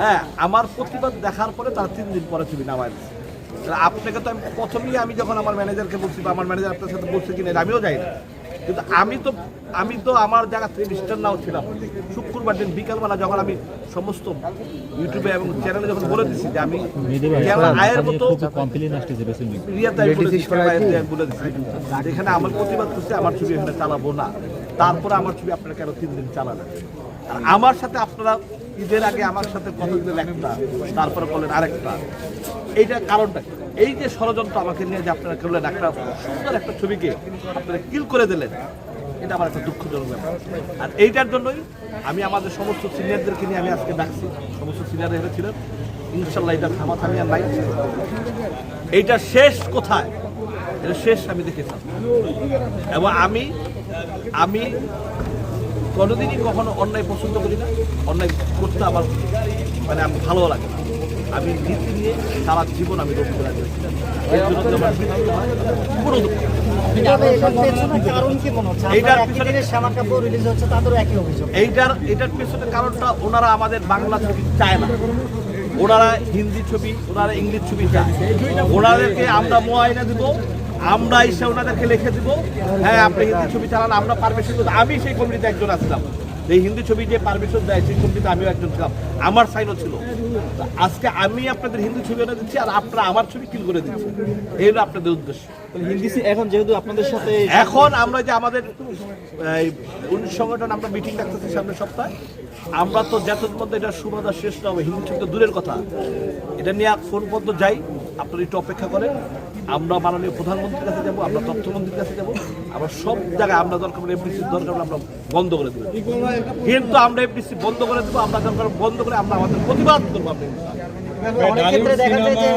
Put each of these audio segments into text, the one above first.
হ্যাঁ আমার প্রতিবাদ দেখার পরে তারা তিন দিন পরে ছবি নামায় দিচ্ছে আপনাকে তো আমি প্রথমেই আমি যখন আমার ম্যানেজারকে বলছি বা আমার ম্যানেজার আপনার সাথে বলছে কিনা আমিও যাই না। কিন্তু আমি তো আমি তো আমার জায়গা থেকে ডিস্টার্ব নাও ছিলাম। শুক্রবার দিন বিকালবেলা যখন আমি সমস্ত ইউটিউবে এবং চ্যানেলে যখন বলে দিচ্ছি যে আমি আয়ের মতো বলে দিচ্ছি, দিচ্ছি যেখানে আমার প্রতিবাদ করছে আমার ছবি এখানে চালাবো না। তারপরে আমার ছবি আপনারা কেন তিন দিন চালাবেন? আর আমার সাথে আপনারা ঈদের আগে আমার সাথে কথা দিলেন একটা, তারপরে বললেন আরেকটা। এইটার কারণটা এই যে ষড়যন্ত্র আমাকে নিয়ে যে আপনারা করলেন একটা সুন্দর একটা ছবিকে আপনারা কিল করে দিলেন, এটা আমার একটা দুঃখজনক ব্যাপার। আর এইটার জন্যই আমি আমাদের সমস্ত সিনিয়রদেরকে নিয়ে আমি আজকে ডাকছি। সমস্ত সিনিয়র এখানে ছিলেন। ইনশাল্লাহ এটা থামাথামি আর নাই। এইটা শেষ কোথায়? এটা শেষ আমি দেখেছি। এবং আমি আমি কোনোদিনই কখনো অন্যায় পছন্দ করি না। অন্যায় করতে আমার মানে আমার ভালো লাগে না। আমি নীতি নিয়ে সারা জীবন আমি রক্ষা করে। মনে অভিযোগ। এইটার এটার পেছনে কারণটা ওনারা আমাদের বাংলা ছবি চায় না। ওনারা হিন্দি ছবি ওনারা ইংলিশ ছবি চায়। ওনাদেরকে আমরা মোয়াইনা দিব। আমরা এসে ওনাদেরকে লিখে দিব। হ্যাঁ আপনি হিন্দি ছবি চালান আমরা পারমিশন আমি সেই কমিটিতে একজন আসলাম এই হিন্দি ছবি যে পারমিশন দেয় সেই কমিটিতে আমিও একজন ছিলাম। আমার সাইনও ছিল। আজকে আমি আপনাদের হিন্দি ছবি এনে দিচ্ছি আর আপনারা আমার ছবি কিল করে দিচ্ছি এই হলো আপনাদের উদ্দেশ্য। হিন্দি এখন যেহেতু আপনাদের সাথে এখন আমরা যে আমাদের উনিশ সংগঠন আমরা মিটিং রাখতেছি সামনের সপ্তাহে। আমরা তো জাতির মধ্যে এটা সুবাদা শেষ না হবে হিন্দু ছবি তো দূরের কথা। এটা নিয়ে ফোন পর্যন্ত যাই। আপনারা একটু অপেক্ষা করেন। আমরা মাননীয় প্রধানমন্ত্রীর কাছে যাব আমরা তথ্যমন্ত্রীর কাছে যাব। আমরা সব জায়গায় আমরা দরকার এফডিসির দরকার আমরা বন্ধ করে দেবো। কিন্তু আমরা এফডিসি বন্ধ করে দেবো আমরা দরকার বন্ধ করে আমরা আমাদের প্রতিবাদ করব আপনি। অনেক ক্ষেত্রে দেখা যায় যে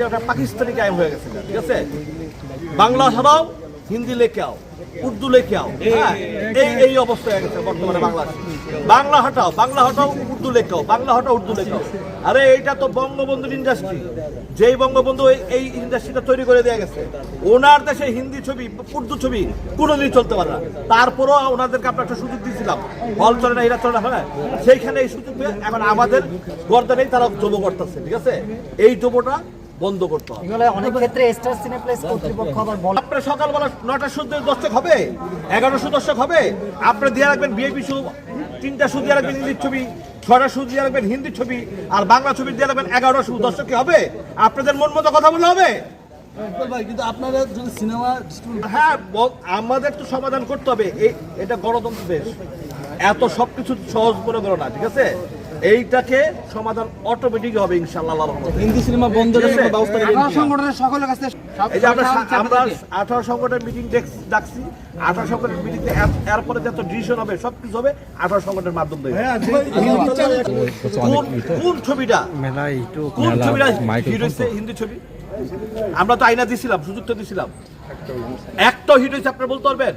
জায়গাটা পাকিস্তানি কায়েম হয়ে গেছে। ঠিক আছে? বাংলা ছাড়াও হিন্দি লেখে আও, উর্দু লেখে আও। হ্যাঁ এই এই অবস্থা হয়ে গেছে বর্তমানে বাংলাদেশে। বাংলা হটাও বাংলা হটাও, উর্দু লেখাও বাংলা হটাও, উর্দু লেখাও আরে, এইটা তো বঙ্গবন্ধুর ইন্ডাস্ট্রি যেই বঙ্গবন্ধু এই- ইন্ডাস্ট্রিটা তৈরি করে দেওয়া গেছে, ওনার দেশে হিন্দি ছবি, উর্দু ছবি কোনোদিন চলতে পারে না। তারপরেও ওনাদেরকে আমরা একটা সুযোগ দিয়েছিলাম। হল চলে না, এরা চলে না হ্যাঁ। সেইখানে এই সুযোগ এখন আমাদের গর্দানেই তারা জব করতেছে, ঠিক আছে? এই জবটা বন্ধ করতে হবে। এগুলো অনেক ক্ষেত্রে স্টার সিনেপ্লেক্স কর্তৃপক্ষ আবার বলে আপনার সকালবেলা নটা সুদের দশক হবে এগারোশো দশক হবে আপনি দিয়ে রাখবেন বিএপি শু তিনটা শু দিয়ে রাখবেন ইংলিশ ছবি ছটা শু দিয়ে রাখবেন হিন্দি ছবি আর বাংলা ছবি দিয়ে রাখবেন এগারো শু দশক কি হবে? আপনাদের মন মতো কথা বলে হবে? কিন্তু আপনারা যদি সিনেমা হ্যাঁ আমাদের তো সমাধান করতে হবে। এটা গণতন্ত্র দেশ। এত সবকিছু সহজ করে গেল না ঠিক আছে? এইটাকে সমাধান অটোমেটিক হবে ইনশাল্লাহ হিন্দি সিনেমা বন্ধের ব্যবস্থা সংগঠনের সকলের কাছে এই যে আমরা আমরা আঠারো সংগঠনের মিটিং ডাকছি। আঠারো সংগঠনের মিটিং এরপরে যত ডিসিশন হবে সব কিছু হবে আঠারো সংগঠনের মাধ্যম দিয়ে। কোন কোন ছবিটা? কোন ছবিটা হিন্দি ছবি? আমরা তো আইনা দিছিলাম সুযোগ তো দিছিলাম। একটা হিট হয়েছে আপনারা বলতে পারবেন?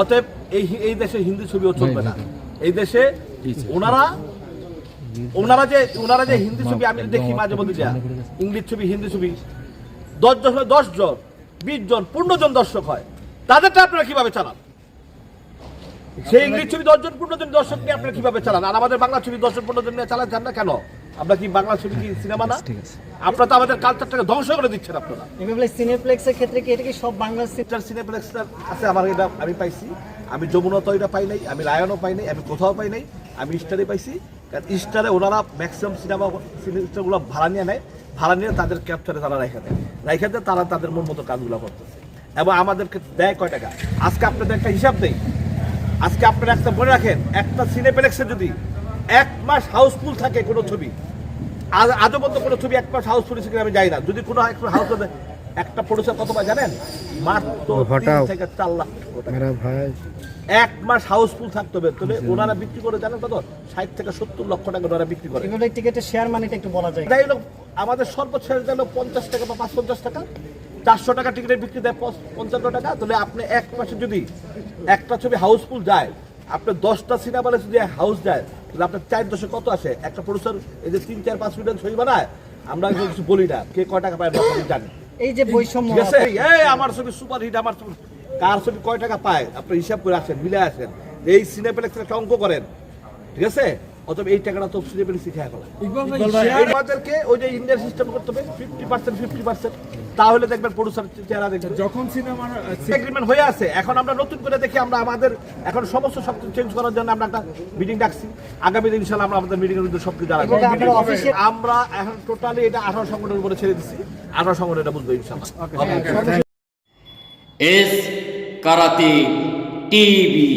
অতএব এই এই দেশে হিন্দি ছবিও চলবে না। এই দেশে ওনারা ওনারা যে ওনারা যে হিন্দি ছবি আমি দেখি মাঝে মধ্যে যা। ইংলিশ ছবি হিন্দি ছবি। দশ জন হয় দশ জন বিশ জন পনেরো জন দর্শক হয়। তাদেরটা আপনারা কীভাবে চালান? সেই ইংলিশ ছবি দশজন পনেরো জন দর্শক নিয়ে আপনারা কীভাবে চালান? আর আমাদের বাংলা ছবি দশজন পনেরো জন নিয়ে চালান চান না কেন? আমরা কি বাংলা ছবি কি সিনেমা না? আপনারা তো আমাদের কালচারটাকে ধ্বংস করে দিচ্ছেন আপনারা। সিনেপ্লেক্সের ক্ষেত্রে কি এটা কি সব বাংলা স্টার আছে আমার এটা আমি পাইছি। আমি যমুনা তো এটা পাই নাই আমি লায়নও পাই নাই আমি কোথাও পাই নাই আমি স্টারে পাইছি। স্টারে ওনারা ম্যাক্সিমাম সিনেমা সিনেমাগুলো ভাড়া নিয়ে নেয়। ভাড়া নিয়ে তাদের ক্যাপচারে তারা রেখে দেয়। রেখে দেয় তারা তাদের মন মতো কাজগুলো করতেছে। এবং আমাদেরকে দেয় কয় টাকা? আজকে আপনাদের একটা হিসাব দেই। আজকে আপনারা একটা মনে রাখেন, একটা সিনেপ্লেক্সে যদি এক মাস হাউসফুল থাকে কোনো ছবি, আজ আজও পর্যন্ত কোনো ছবি এক মাস হাউসফুল আমি যাই না। যদি কোনো হাউস একটা প্রডিউসার কত পায় জানেন? মাত্র তিন থেকে চার লাখ টাকা। এক মাস হাউসফুল থাকতে হবে। তবে ওনারা বিক্রি করে জানেন কত? ষাট থেকে সত্তর লক্ষ টাকা ওনারা বিক্রি করে। এগুলো টিকেটের শেয়ার মানিটা একটু বলা যায়। তাই আমাদের সর্বোচ্চ গেল পঞ্চাশ টাকা বা পাঁচ পঞ্চাশ টাকা। চারশো টাকা টিকিটের বিক্রি দেয় পঞ্চান্ন টাকা। তাহলে আপনি এক মাসে যদি একটা ছবি হাউসফুল যায় আপনার দশটা সিনেমালে যদি হাউস যায় তাহলে আপনার চার দশে কত আসে? একটা প্রডিউসার এই যে তিন চার পাঁচ মিনিট ছবি বানায় আমরা কিছু বলি না। কে কয় টাকা পায় আমরা জানি। এই যে বৈষম্য ঠিক আছে এই আমার ছবি সুপার হিট আমার ছবি। কার ছবি কয় টাকা পায়? আপনি হিসাব করে আসেন মিলে আসেন। এই সিনেপ্লেক্সের একটা অঙ্ক করেন। ঠিক আছে? অথবা এই টাকাটা তো শিখে ফেলা আমাদেরকে ওই যে ইন্ডিয়ান সিস্টেম করতে হবে ফিফটি পার্সেন্ট ফিফটি পার্সেন্ট তাহলে দেখবেন প্রডিউসার চেহারা দেখবেন। যখন সিনেমা এগ্রিমেন্ট হয়ে আছে। এখন আমরা নতুন করে দেখি আমরা আমাদের এখন সমস্ত সব চেঞ্জ করার জন্য আমরা একটা মিটিং ডাকছি। আগামী দিন ইনশাল্লাহ আমরা আমাদের মিটিং এর মধ্যে সব কিছু আমরা এখন টোটালি এটা আঠারো সংগঠনের উপরে ছেড়ে দিচ্ছি আঠারো সংগঠন এটা বুঝব ইনশাল্লাহ এস কারাতে টিভি।